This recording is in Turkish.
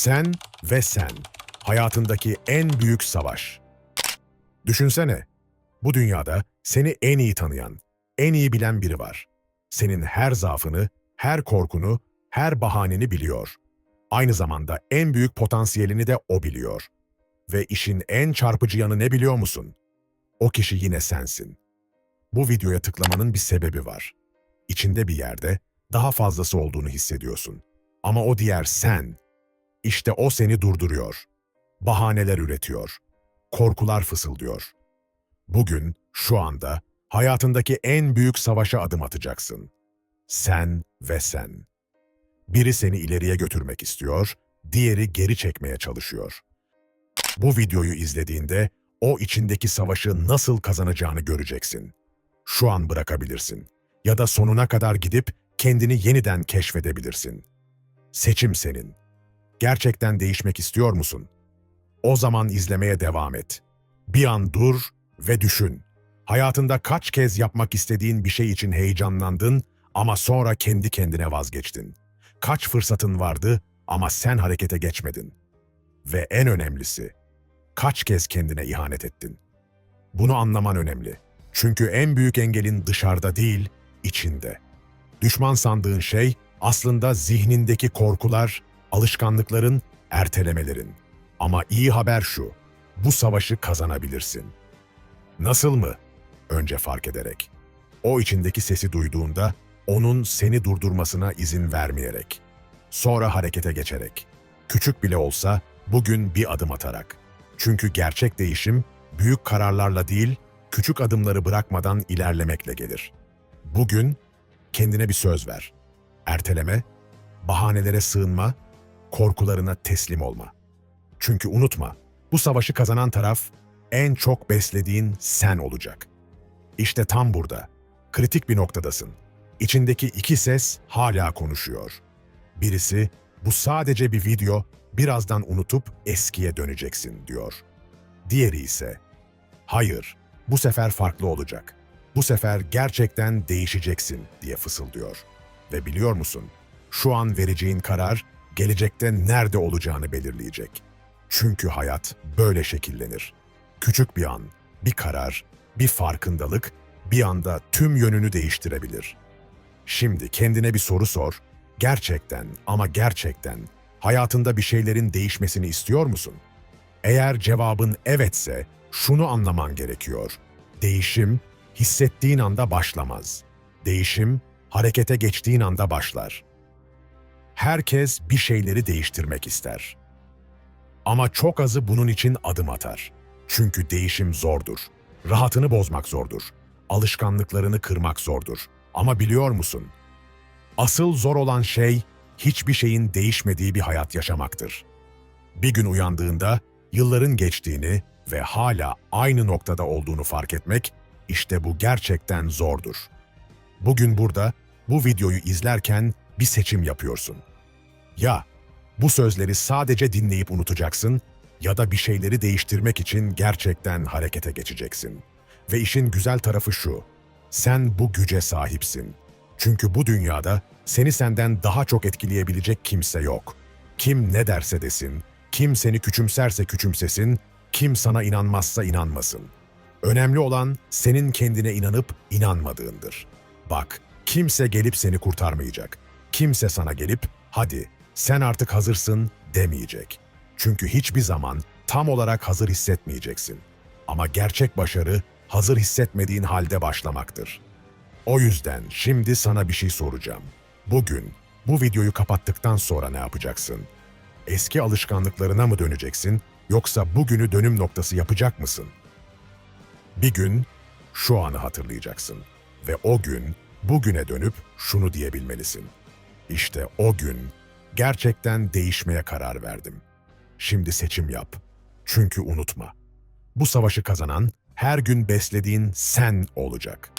Sen ve sen. Hayatındaki en büyük savaş. Düşünsene, bu dünyada seni en iyi tanıyan, en iyi bilen biri var. Senin her zaafını, her korkunu, her bahaneni biliyor. Aynı zamanda en büyük potansiyelini de o biliyor. Ve işin en çarpıcı yanı ne biliyor musun? O kişi yine sensin. Bu videoya tıklamanın bir sebebi var. İçinde bir yerde daha fazlası olduğunu hissediyorsun. Ama o diğer sen, işte o seni durduruyor. Bahaneler üretiyor. Korkular fısıldıyor. Bugün, şu anda, hayatındaki en büyük savaşa adım atacaksın. Sen ve sen. Biri seni ileriye götürmek istiyor, diğeri geri çekmeye çalışıyor. Bu videoyu izlediğinde o içindeki savaşı nasıl kazanacağını göreceksin. Şu an bırakabilirsin ya da sonuna kadar gidip kendini yeniden keşfedebilirsin. Seçim senin. Gerçekten değişmek istiyor musun? O zaman izlemeye devam et. Bir an dur ve düşün. Hayatında kaç kez yapmak istediğin bir şey için heyecanlandın ama sonra kendi kendine vazgeçtin. Kaç fırsatın vardı ama sen harekete geçmedin. Ve en önemlisi, kaç kez kendine ihanet ettin. Bunu anlaman önemli. Çünkü en büyük engelin dışarıda değil, içinde. Düşman sandığın şey aslında zihnindeki korkular, alışkanlıkların, ertelemelerin. Ama iyi haber şu, bu savaşı kazanabilirsin. Nasıl mı? Önce fark ederek. O içindeki sesi duyduğunda onun seni durdurmasına izin vermeyerek. Sonra harekete geçerek. Küçük bile olsa bugün bir adım atarak. Çünkü gerçek değişim büyük kararlarla değil, küçük adımları bırakmadan ilerlemekle gelir. Bugün kendine bir söz ver. Erteleme, bahanelere sığınma, korkularına teslim olma. Çünkü unutma, bu savaşı kazanan taraf en çok beslediğin sen olacak. İşte tam burada, kritik bir noktadasın. İçindeki iki ses hala konuşuyor. Birisi, bu sadece bir video, birazdan unutup eskiye döneceksin diyor. Diğeri ise, hayır, bu sefer farklı olacak. Bu sefer gerçekten değişeceksin diye fısıldıyor. Ve biliyor musun, şu an vereceğin karar gelecekte nerede olacağını belirleyecek. Çünkü hayat böyle şekillenir. Küçük bir an, bir karar, bir farkındalık bir anda tüm yönünü değiştirebilir. Şimdi kendine bir soru sor. Gerçekten ama gerçekten hayatında bir şeylerin değişmesini istiyor musun? Eğer cevabın evetse şunu anlaman gerekiyor. Değişim hissettiğin anda başlamaz. Değişim harekete geçtiğin anda başlar. Herkes bir şeyleri değiştirmek ister. Ama çok azı bunun için adım atar. Çünkü değişim zordur. Rahatını bozmak zordur. Alışkanlıklarını kırmak zordur. Ama biliyor musun? Asıl zor olan şey hiçbir şeyin değişmediği bir hayat yaşamaktır. Bir gün uyandığında yılların geçtiğini ve hala aynı noktada olduğunu fark etmek işte bu gerçekten zordur. Bugün burada bu videoyu izlerken bir seçim yapıyorsun. Ya bu sözleri sadece dinleyip unutacaksın ya da bir şeyleri değiştirmek için gerçekten harekete geçeceksin. Ve işin güzel tarafı şu. Sen bu güce sahipsin. Çünkü bu dünyada seni senden daha çok etkileyebilecek kimse yok. Kim ne derse desin, kim seni küçümserse küçümsesin, kim sana inanmazsa inanmasın. Önemli olan senin kendine inanıp inanmadığındır. Bak, kimse gelip seni kurtarmayacak. Kimse sana gelip, hadi sen artık hazırsın demeyecek. Çünkü hiçbir zaman tam olarak hazır hissetmeyeceksin. Ama gerçek başarı hazır hissetmediğin halde başlamaktır. O yüzden şimdi sana bir şey soracağım. Bugün bu videoyu kapattıktan sonra ne yapacaksın? Eski alışkanlıklarına mı döneceksin yoksa bugünü dönüm noktası yapacak mısın? Bir gün şu anı hatırlayacaksın ve o gün bugüne dönüp şunu diyebilmelisin. İşte o gün gerçekten değişmeye karar verdim. Şimdi seçim yap. Çünkü unutma. Bu savaşı kazanan her gün beslediğin sen olacak.